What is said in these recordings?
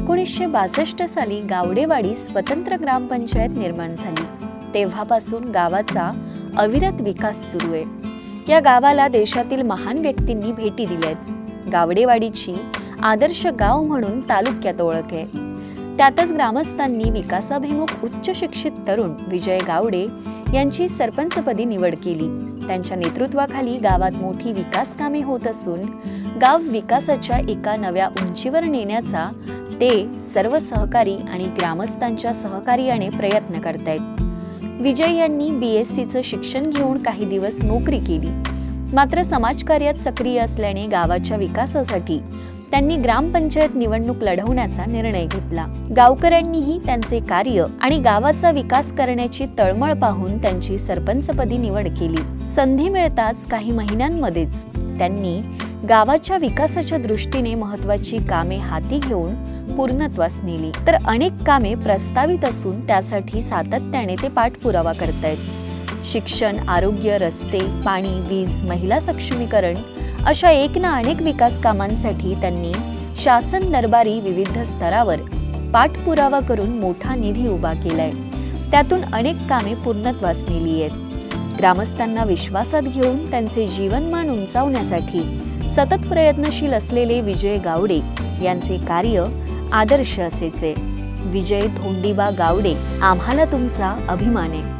एकोणीसशे बासष्ट साली गावडेवाडी स्वतंत्र ग्रामपंचायत निर्माण झाली. तेव्हापासून गावाचा अविरत विकास सुरू आहे. या गावाला देशातील महान व्यक्तींनी भेटी दिल्या आहेत गावडेवाडीची आदर्श गाव म्हणून तालुक्यात ओळख आहे. त्यातच ग्रामस्थांनी विकासाभिमुख उच्च शिक्षित तरुण विजय गावडे यांची सरपंचपदी निवड केली. त्यांच्या नेतृत्वाखाली गावात मोठी विकास कामे होत असून गाव विकासाच्या एका नव्या उंचीवर नेण्याचा ते सर्व सहकारी आणि ग्रामस्थांच्या सहकार्याने प्रयत्न करतायत. विजय यांनी बी एस सीचं शिक्षण घेऊन काही दिवस नोकरी केली. मात्र समाजकार्यात सक्रिय असल्याने गावाच्या विकासासाठी त्यांनी ग्रामपंचायत निवडणूक लढवण्याचा निर्णय घेतला. गावकऱ्यांनीही त्यांचे कार्य आणि गावाचा विकास करण्याची तळमळ पाहून त्यांची सरपंचपदी निवड केली. संधी मिळताच काही महिन्यांमध्येच त्यांनी गावाच्या विकासाच्या दृष्टीने महत्वाची कामे हाती घेऊन पूर्णत्वास नेली. तर अनेक कामे प्रस्तावित असून त्यासाठी सातत्याने ते पाठपुरावा करतायत. शिक्षण आरोग्य रस्ते पाणी वीज महिला सक्षमीकरण अशा एक ना अनेक विकास कामांसाठी त्यांनी शासन दरबारी विविध स्तरावर पाठपुरावा करून मोठा निधी उभा केलाय. त्यातून अनेक कामे पूर्णत्वास नेली आहेत. ग्रामस्थांना विश्वासात घेऊन त्यांचे जीवनमान उंचावण्यासाठी सतत प्रयत्नशील असलेले विजय गावडे यांचे कार्य आदर्श असेचे. विजय धोंडीबा गावडे आम्हाला तुमचा अभिमान आहे.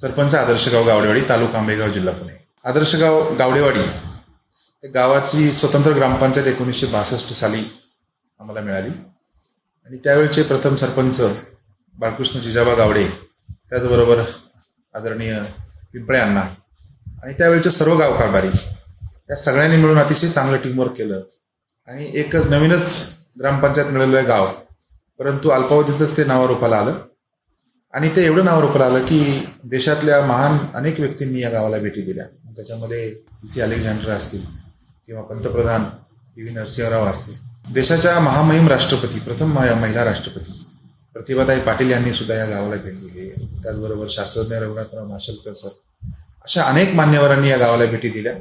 सरपंच आदर्शगाव गावडेवाडी तालुका आंबेगाव जिल्हा पुणे. आदर्शगाव गावडेवाडी गावाची स्वतंत्र ग्रामपंचायत एकोणीसशे बासष्ट साली आम्हाला मिळाली. आणि त्यावेळचे प्रथम सरपंच बाळकृष्ण जिजाबा गावडे त्याचबरोबर आदरणीय पिंपळे अण्णा आणि त्यावेळचे सर्व गाव कारभारी या सगळ्यांनी मिळून अतिशय चांगलं टीमवर्क केलं. आणि एक नवीनच ग्रामपंचायत मिळालेलं गाव परंतु अल्पावधीतच ते नावारूपाला आलं. आणि ते एवढं नावारूपाला आलं की देशातल्या महान अनेक व्यक्तींनी या गावाला भेटी दिल्या. त्याच्यामध्ये पी सी अलेक्झांडर असतील किंवा पंतप्रधान पी व्ही नरसिंहराव असतील. देशाच्या महामहिम राष्ट्रपती प्रथम महिला राष्ट्रपती प्रतिभाताई पाटील यांनी सुद्धा या गावाला भेट दिली. आहे त्याचबरोबर शास्त्रज्ञ रघुनाथराव माशेलकर सर. अशा अनेक मान्यवरांनी या गावाला भेटी दिल्या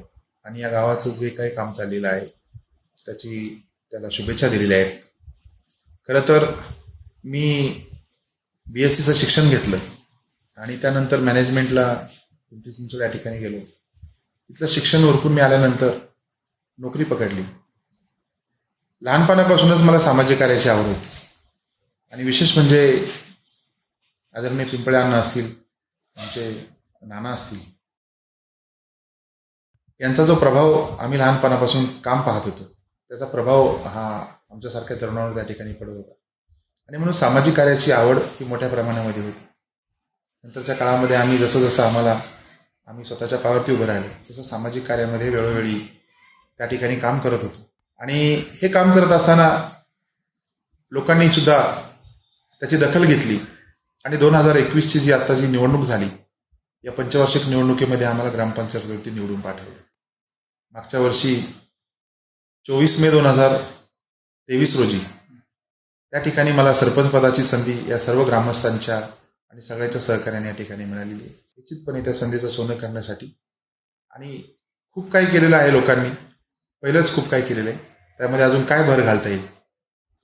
आणि या गावाचं जे काही काम चाललेलं आहे त्याची त्याला शुभेच्छा दिलेल्या आहेत. खरं तर मी बी एस सीचं शिक्षण घेतलं आणि त्यानंतर मॅनेजमेंटला पिंपरी चिंचवड या ठिकाणी गेलो. तिथलं शिक्षण उरकून मी आल्यानंतर नोकरी पकडली. लहानपणापासूनच मला सामाजिक कार्याची आवड होती. आणि विशेष म्हणजे आदरणीय पिंपळे अण्णा असतील आमचे नाना असतील यांचा जो प्रभाव आम्ही लहानपणापासून काम पाहत होतो त्याचा प्रभाव हा आमच्यासारख्या तरुणावर त्या ठिकाणी पडत होता. आणि म्हणून सामाजिक कार्याची आवड ही मोठ्या प्रमाणामध्ये होती. नंतरच्या काळामध्ये आम्ही जसं जसं आम्हाला आम्ही स्वतःच्या पावरती उभं राहिलो तसं सामाजिक कार्यामध्ये वेळोवेळी त्या ठिकाणी काम करत होतो. आणि हे काम करत असताना लोकांनी सुद्धा त्याची दखल घेतली. आणि दोन हजार एकवीसची जी आता जी निवडणूक झाली या पंचवार्षिक निवडणुकीमध्ये आम्हाला ग्रामपंचायतवरती निवडून पाठवलं. मागच्या वर्षी चोवीस मे दोन हजार तेवीस रोजी त्या ठिकाणी मला सरपंच पदाची संधी या सर्व ग्रामस्थांच्या आणि सगळ्यांच्या सहकार्याने या ठिकाणी मिळालेली आहे. निश्चितपणे त्या संधीचं सोनं करण्यासाठी. आणि खूप काही केलेलं आहे लोकांनी. पहिलंच खूप काही केलेलं आहे. त्यामध्ये अजून काय भर घालता येईल?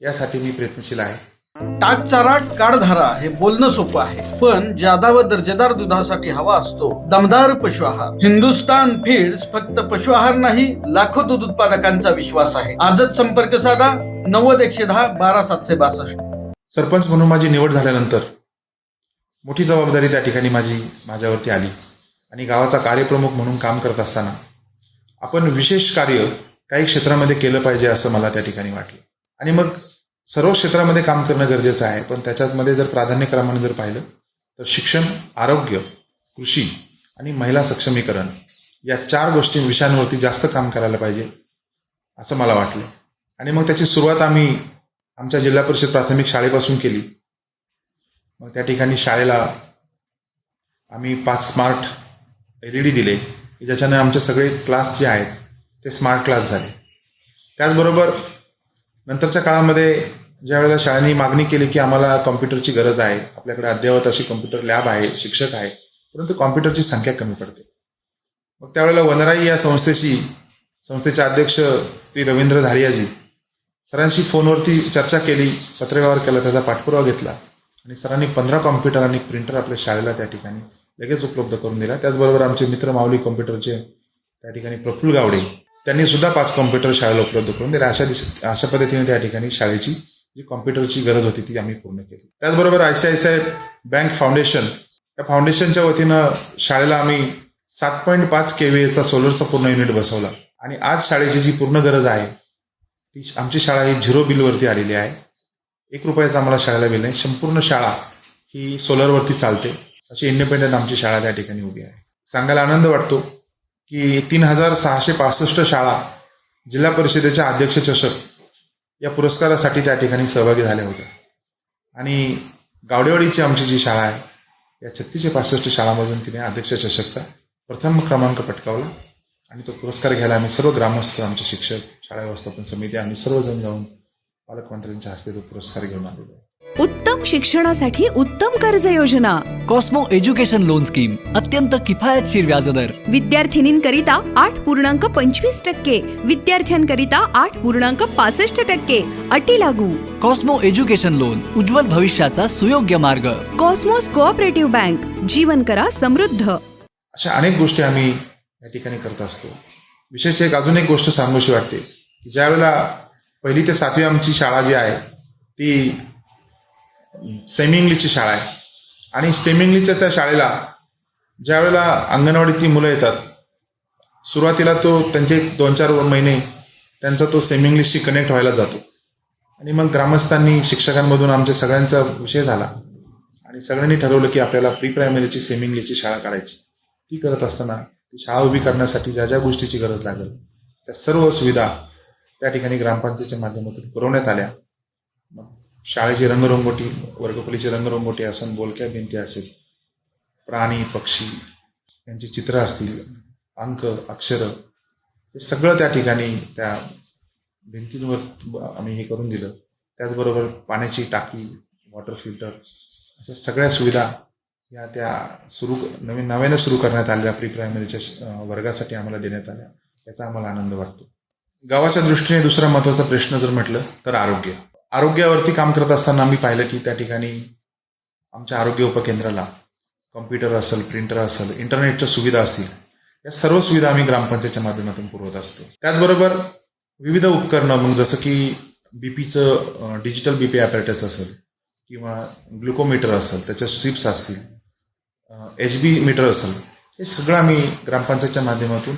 यासाठी मी प्रयत्नशील आहे. टाक चारा काढधारा हे बोलणं सोपं आहे. पण जादा व दर्जेदार दुधासाठी हवा असतो. दमदार पशु आहार हिंदुस्तान फीड्स फक्त पशु आहार नाही लाखो दूध उत्पादकांचा विश्वास आहे. आजच संपर्क साधा. नव्वद एकशे दहा बारा सातशे बासष्ट. सरपंच म्हणून माझी निवड झाल्यानंतर मोठी जबाबदारी त्या ठिकाणी माझी माझ्यावरती आली. आणि गावाचा कार्यप्रमुख म्हणून काम करत असताना आपण विशेष कार्य काही क्षेत्रामध्ये केलं पाहिजे असं मला त्या ठिकाणी वाटलं. आणि मग सर्व क्षेत्रामध्ये काम करणं गरजेचं आहे पण त्याच्यामध्ये जर प्राधान्यक्रमाने जर पाहिलं तर शिक्षण आरोग्य कृषी आणि महिला सक्षमीकरण या चार गोष्टी विषयांवरती जास्त काम करायला पाहिजे असं मला वाटलं. आणि मग त्याची सुरुवात आम्ही आमच्या जिल्हा परिषद प्राथमिक शाळेपासून केली. मग त्या ठिकाणी शाळेला आम्ही पाच स्मार्ट एल ई डी दिले की ज्याच्याने आमचे सगळे क्लास जे आहेत ते स्मार्ट क्लास झाले. त्याचबरोबर नंतरच्या काळामध्ये ज्या वेळेला शाळांनी मागणी केली की आम्हाला कॉम्प्युटरची गरज आहे आपल्याकडे अद्ययावत अशी कॉम्प्युटर लॅब आहे शिक्षक आहे परंतु कॉम्प्युटरची संख्या कमी पडते. मग त्यावेळेला वनराई या संस्थेशी संस्थेचे अध्यक्ष श्री रवींद्र धारियाजी सरांशी फोनवरती चर्चा केली पत्रव्यवहार केला त्याचा पाठपुरावा घेतला आणि सरांनी पंधरा कॉम्प्युटर आणि प्रिंटर आपल्या शाळेला त्या ठिकाणी लगेच उपलब्ध करून दिला. त्याचबरोबर आमचे मित्र माऊली कॉम्प्युटरचे त्या ठिकाणी प्रफुल गावडे त्यांनी सुद्धा पाच कॉम्प्युटर शाळेला उपलब्ध करून दिले. अशा दिश अशा पद्धतीने त्या ठिकाणी शाळेची जी कॉम्प्युटरची गरज होती ती आम्ही पूर्ण केली. त्याचबरोबर I C I C I bank foundation या फाउंडेशनच्या वतीनं शाळेला आम्ही सात पॉईंट पाच के व्हीचा सोलरचा पूर्ण युनिट बसवला. आणि आज शाळेची जी पूर्ण गरज आहे ती आमची शाळा ही झिरो बिलवरती आलेली आहे. एक रुपयाचा आम्हाला शाळेला बिल नाही. संपूर्ण शाळा ही सोलरवरती चालते. अशी इंडिपेंडंट आमची शाळा त्या ठिकाणी उभी आहे. सांगायला आनंद वाटतो की तीन हजार सहाशे पासष्ट शाळा जिल्हा परिषदेच्या अध्यक्ष चषक या पुरस्कारासाठी त्या ठिकाणी सहभागी झाल्या होत्या. आणि गावडेवाडीची आमची जी शाळा आहे या छत्तीसशे पासष्ट शाळामधून तिने अध्यक्ष चषकचा प्रथम क्रमांक पटकावला आणि तो पुरस्कार घ्यायला आम्ही सर्व ग्रामस्थ आमचे शिक्षक शाळा व्यवस्थापन समिती आम्ही सर्वजण जाऊन पालकमंत्र्यांच्या हस्ते तो पुरस्कार घेऊन आलेलो आहे. उत्तम शिक्षणासाठी उत्तम कर्ज योजना कॉस्मो एज्युकेशन लोन स्कीम अत्यंत किफायतशीर व्याजदर. विद्यार्थिनींकरिता आठ पूर्णांक पंचवीस टक्के. विद्यार्थ्यांकरिता आठ पूर्णांक पासष्ट टक्के. अटी लागू. कॉस्मो एज्युकेशन लोन उज्ज्वल भविष्याचा सुयोग्य मार्ग. कॉस्मोस कोऑपरेटिव्ह बँक जीवन करा समृद्ध. अशा अनेक गोष्टी आम्ही या ठिकाणी करत असतो. विशेष एक अजून एक गोष्ट सांगूशी वाटते की ज्या वेळेला पहिली ते सातवी आमची शाळा जी आहे ती सेमी इंग्लिशची शाळा आहे. आणि सेमी इंग्लिशच्या त्या शाळेला ज्या वेळेला अंगणवाडीतली मुलं येतात सुरुवातीला तो त्यांचे दोन चार महिने त्यांचा तो सेमी इंग्लिशशी कनेक्ट व्हायला जातो. आणि मग ग्रामस्थांनी शिक्षकांमधून आमच्या सगळ्यांचा विषय झाला. आणि सगळ्यांनी ठरवलं की आपल्याला प्री प्रायमरीची सेमी इंग्लिशची शाळा काढायची. ती करत असताना शाळा उभी करण्यासाठी ज्या ज्या गोष्टीची गरज लागेल त्या सर्व सुविधा त्या ठिकाणी ग्रामपंचायतीच्या माध्यमातून पुरवण्यात आल्या. मग शाळेची रंगरंगोटी वर्गखोलीची रंगरंगोटी असेल बोलक्या भिंती असेल प्राणी पक्षी यांची चित्र असतील अंक अक्षरं हे सगळं त्या ठिकाणी त्या भिंतींवर आम्ही हे करून दिलं. त्याचबरोबर पाण्याची टाकी वॉटर फिल्टर अशा सगळ्या सुविधा या त्या सुरू नवीन नव्यानं सुरू करण्यात आलेल्या प्री प्रायमरीच्या वर्गासाठी आम्हाला देण्यात आल्या. याचा आम्हाला आनंद वाटतो. गावाच्या दृष्टीने दुसरा महत्त्वाचा प्रश्न जर म्हटलं तर आरोग्य. आरोग्यावरती काम करत असताना आम्ही पाहिलं की त्या ठिकाणी आमच्या आरोग्य उपकेंद्राला कम्प्युटर असेल प्रिंटर असेल इंटरनेटच्या सुविधा असतील या सर्व सुविधा आम्ही ग्रामपंचायतच्या माध्यमातून पुरवत असतो. त्याचबरोबर विविध उपकरणं मग जसं की बीपीचं डिजिटल बीपी ॲपरेटस असेल किंवा ग्लुकोमीटर असेल त्याच्या स्ट्रिप्स असतील एच बी मीटर असेल हे सगळं आम्ही ग्रामपंचायतच्या माध्यमातून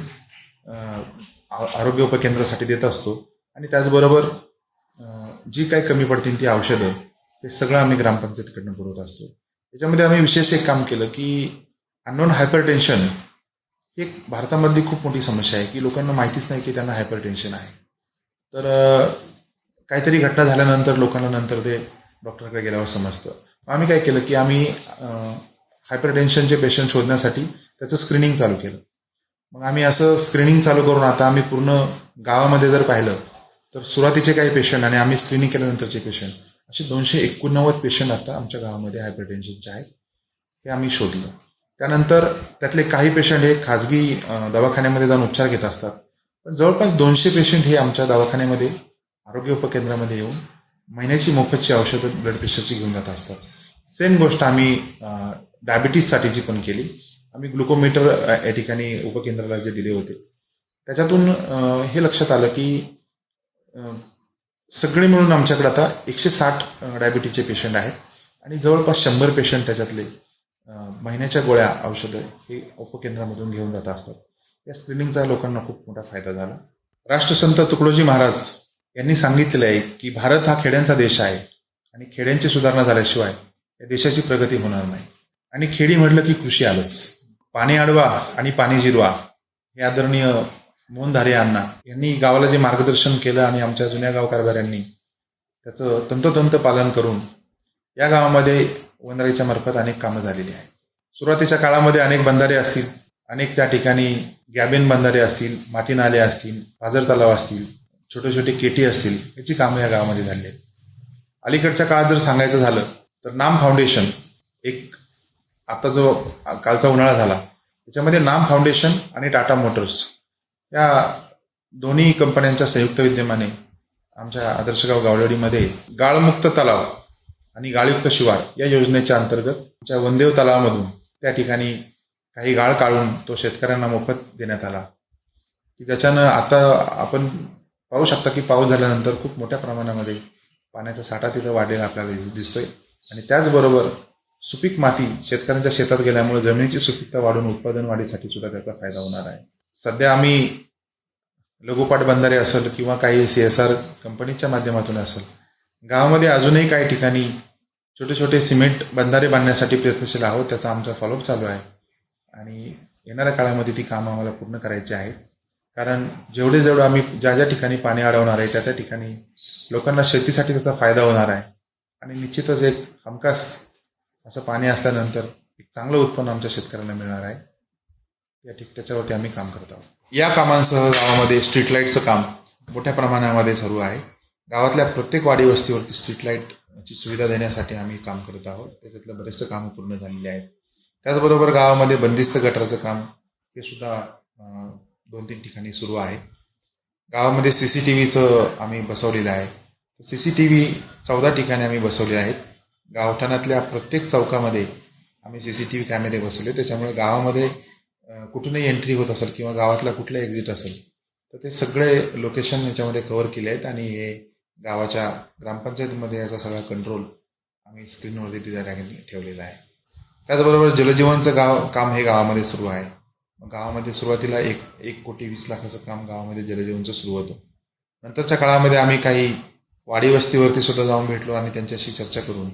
आ- आरोग्य उपकेंद्रासाठी देत असतो. आणि त्याचबरोबर जी काही कमी पडतील ती औषधं हे सगळं आम्ही ग्रामपंचायतीकडनं पुरवत असतो. याच्यामध्ये आम्ही विशेष एक काम केलं की अननोन हायपर टेन्शन ही एक भारतामधली खूप मोठी समस्या आहे की लोकांना माहितीच नाही की त्यांना हायपर टेन्शन आहे. तर काहीतरी घटना झाल्यानंतर लोकांना नंतर ते डॉक्टरकडे गेल्यावर समजतं. मग आम्ही काय केलं की आम्ही हायपरटेन्शनचे पेशंट शोधण्यासाठी त्याचं स्क्रीनिंग चालू केलं. मग आम्ही असं स्क्रीनिंग चालू करून आता आम्ही पूर्ण गावामध्ये जर पाहिलं तर सुरुवातीचे काही पेशंट आणि आम्ही स्क्रीनिंग केल्यानंतरचे पेशंट असे दोनशे एकोणनव्वद पेशंट आता आमच्या गावामध्ये हायपरटेन्शनचे आहेत हे आम्ही शोधलं. त्यानंतर त्यातले काही पेशंट हे खाजगी दवाखान्यामध्ये जाऊन उपचार घेत असतात. पण जवळपास दोनशे पेशंट हे आमच्या दवाखान्यामध्ये आरोग्य उपकेंद्रामध्ये येऊन महिन्याची मोफतची औषधं ब्लड प्रेशरची घेऊन जात असतात. सेम गोष्ट आम्ही डायबिटीजसाठीची पण केली आम्ही ग्लुकोमीटर या ठिकाणी उपकेंद्राला जे दिले होते. त्याच्यातून हे लक्षात आलं की सगळे मिळून आमच्याकडे आता एकशे साठ डायबिटीजचे पेशंट आहेत. आणि जवळपास शंभर पेशंट त्याच्यातले महिन्याच्या गोळ्या औषधं हे उपकेंद्रामधून घेऊन जात असतात. या स्क्रीनिंगचा लोकांना खूप मोठा फायदा झाला. राष्ट्रसंत तुकडोजी महाराज यांनी सांगितलेलं आहे की भारत हा खेड्यांचा देश आहे आणि खेड्यांची सुधारणा झाल्याशिवाय या देशाची प्रगती होणार नाही. आणि खेडी म्हटलं की कृषी आलंच. पाणी अडवा आणि पाणी जिरवा हे आदरणीय मोहनधारे अण्णा यांनी गावाला जे मार्गदर्शन केलं आणि आमच्या जुन्या गाव कारभाऱ्यांनी त्याचं तंतोतंत पालन करून या गावामध्ये वनराईच्या मार्फत अनेक कामं झालेली आहेत. सुरुवातीच्या काळामध्ये अनेक बंधारे असतील अनेक त्या ठिकाणी गॅबिन बंधारे असतील माती नाले असतील पाजर तलाव असतील छोटे छोटे केटी असतील याची कामं या गावामध्ये झाली आहेत. अलीकडच्या काळात जर सांगायचं झालं तर नाम फाउंडेशन एक आता जो कालचा उन्हाळा झाला त्याच्यामध्ये नाम फाउंडेशन आणि टाटा मोटर्स या दोन्ही कंपन्यांच्या संयुक्त विद्यमाने आमच्या आदर्शगाव गावडेवाडीमध्ये गाळमुक्त तलाव आणि गाळयुक्त शिवार या योजनेच्या अंतर्गत आमच्या वनदेव तलावामधून त्या ठिकाणी काही गाळ काढून तो शेतकऱ्यांना मोफत देण्यात आला. की ज्याच्यानं आता आपण पाहू शकता की पाऊस झाल्यानंतर खूप मोठ्या प्रमाणामध्ये पाण्याचा साठा तिथं वाढलेला आपल्याला दिसतोय. आणि त्याचबरोबर सुपीक माती शेतकऱ्यांच्या शेतात गेल्यामुळे जमिनीची सुपीकता वाढून उत्पादन वाढीसाठी सुद्धा त्याचा फायदा होणार आहे. सध्या आम्ही लघुपाट बंधारे असेल किंवा काही सी एस आर कंपनीच्या माध्यमातून असेल गावामध्ये अजूनही काही ठिकाणी छोटे छोटे सिमेंट बंधारे बांधण्यासाठी प्रयत्नशील आहोत त्याचा आमचा फॉलोअप चालू आहे. आणि येणाऱ्या काळामध्ये ती कामं आम्हाला पूर्ण करायची आहेत. कारण जेवढे जेवढं आम्ही ज्या ज्या ठिकाणी पाणी अडवणार आहे त्या त्या ठिकाणी लोकांना शेतीसाठी त्याचा फायदा होणार आहे. आणि निश्चितच एक हमखास असं पाणी असल्यानंतर एक चांगलं उत्पन्न आमच्या शेतकऱ्यांना मिळणार आहे. या ठीक त्याच्यावरती आम्ही काम करत आहोत. या कामांसह गावामध्ये स्ट्रीट लाईटचं काम मोठ्या प्रमाणामध्ये सुरू आहे. गावातल्या प्रत्येक वाडी वस्तीवरती स्ट्रीट लाईटची सुविधा देण्यासाठी आम्ही काम करत आहोत. त्याच्यातलं बरेचसं कामं पूर्ण झालेली आहेत. त्याचबरोबर गावामध्ये बंदिस्त गटारचं काम हे सुद्धा दोन तीन ठिकाणी सुरू आहे. गावामध्ये सी सी टी व्हीचं आम्ही बसवलेलं आहे. सी सी टी व्ही चौदा ठिकाणी आम्ही बसवले आहेत. गावठाणातल्या प्रत्येक चौकामध्ये आम्ही सी सी टी व्ही कॅमेरे बसवले. त्याच्यामुळे गावामध्ये कुठूनही एंट्री होत असेल किंवा गावातला कुठला एक्झिट असेल तर ते सगळे लोकेशन याच्यामध्ये कव्हर केले आहेत आणि हे गावाच्या ग्रामपंचायतीमध्ये याचा सगळा कंट्रोल आम्ही स्क्रीनवरती तिथे ठेवलेला आहे. त्याचबरोबर जलजीवनचं गाव काम हे गावामध्ये सुरू आहे. मग गावामध्ये सुरुवातीला एक एक कोटी वीस लाखाचं काम गावामध्ये जलजीवनचं सुरू होतं. नंतरच्या काळामध्ये आम्ही काही वाडी वस्तीवरती सुद्धा जाऊन भेटलो आणि त्यांच्याशी चर्चा करून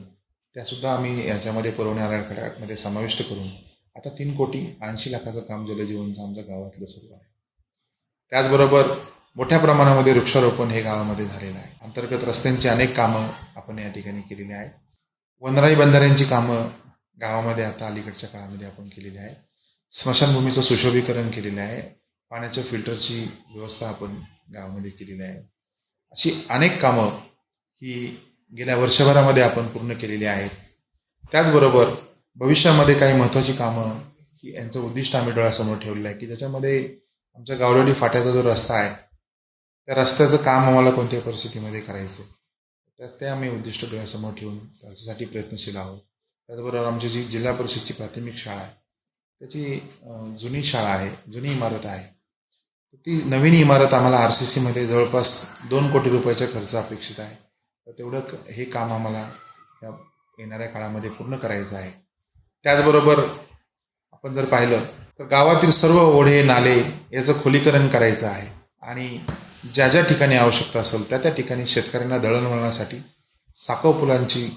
त्यासुद्धा आम्ही याच्यामध्ये पुरवणी आराखड्यामध्ये समाविष्ट करून आता तीन कोटी ऐंशी लाखाचं काम जलजीवनचं आमच्या गावातलं सुरू आहे. त्याचबरोबर मोठ्या प्रमाणामध्ये वृक्षारोपण हे गावामध्ये झालेलं आहे. अंतर्गत रस्त्यांची अनेक कामं आपण या ठिकाणी केलेली आहेत. वनराई बंधाऱ्यांची कामं गावामध्ये आता अलीकडच्या काळामध्ये आपण केलेली आहे स्मशानभूमीचं सुशोभीकरण केलेलं आहे. पाण्याच्या फिल्टरची व्यवस्था आपण गावामध्ये केलेली आहे. अशी अनेक कामं ही गेल्या वर्षभरामध्ये आपण पूर्ण केलेली आहेत. त्याचबरोबर भविष्यामध्ये काही महत्त्वाची कामं ही यांचं उद्दिष्ट आम्ही डोळ्यासमोर ठेवलेलं आहे की ज्याच्यामध्ये आमच्या गावडोली फाट्याचा जो रस्ता आहे त्या रस्त्याचं काम आम्हाला कोणत्याही परिस्थितीमध्ये करायचं त्याच ते आम्ही उद्दिष्ट डोळ्यासमोर ठेवून त्याच्यासाठी प्रयत्नशील आहोत. त्याचबरोबर आमची जी जिल्हा परिषदची प्राथमिक शाळा आहे त्याची जुनी शाळा आहे जुनी इमारत आहे. ती नवीन इमारत आम्हाला आर सी सीमध्ये जवळपास दोन कोटी रुपयाचा खर्च अपेक्षित आहे. तेवढं क- हे काम आम्हाला या येणाऱ्या काळामध्ये पूर्ण करायचं आहे. त्याचबरोबर आपण जर पाहिलं तर गावातील सर्व ओढे नाले याचं खोलीकरण करायचं आहे. आणि ज्या ज्या ठिकाणी आवश्यकता असेल त्या त्या ठिकाणी शेतकऱ्यांना दळणवळणासाठी साखर पुलांची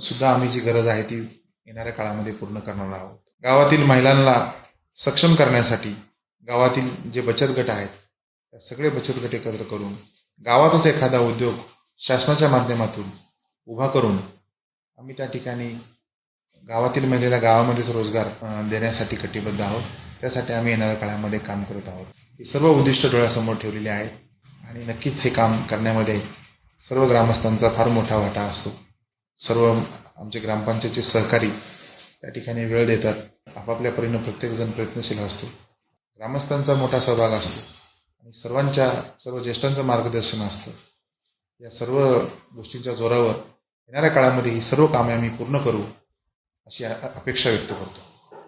सुद्धा आम्ही जी गरज आहे ती येणाऱ्या काळामध्ये पूर्ण करणार आहोत. गावातील महिलांना सक्षम करण्यासाठी गावातील जे बचत गट आहेत त्या सगळे बचत गट एकत्र करून गावातच एखादा उद्योग शासनाच्या माध्यमातून उभा करून आम्ही त्या ठिकाणी गावातील महिलेला गावामध्येच रोजगार देण्यासाठी कटिबद्ध आहोत. त्यासाठी आम्ही येणाऱ्या काळामध्ये काम करत आहोत. ही सर्व उद्दिष्ट डोळ्यासमोर ठेवलेली आहेत आणि नक्कीच हे काम करण्यामध्ये सर्व ग्रामस्थांचा फार मोठा वाटा असतो. सर्व आमचे ग्रामपंचायतचे सहकारी त्या ठिकाणी वेळ देतात. आपापल्या परीनं प्रत्येकजण प्रयत्नशील असतो. ग्रामस्थांचा मोठा सहभाग असतो. आणि सर्वांच्या सर्व ज्येष्ठांचं मार्गदर्शन असतं. या सर्व गोष्टींच्या जोरावर येणाऱ्या काळामध्ये ही सर्व कामे आम्ही पूर्ण करू अशी अपेक्षा व्यक्त करतो.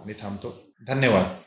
आणि थांबतो. धन्यवाद.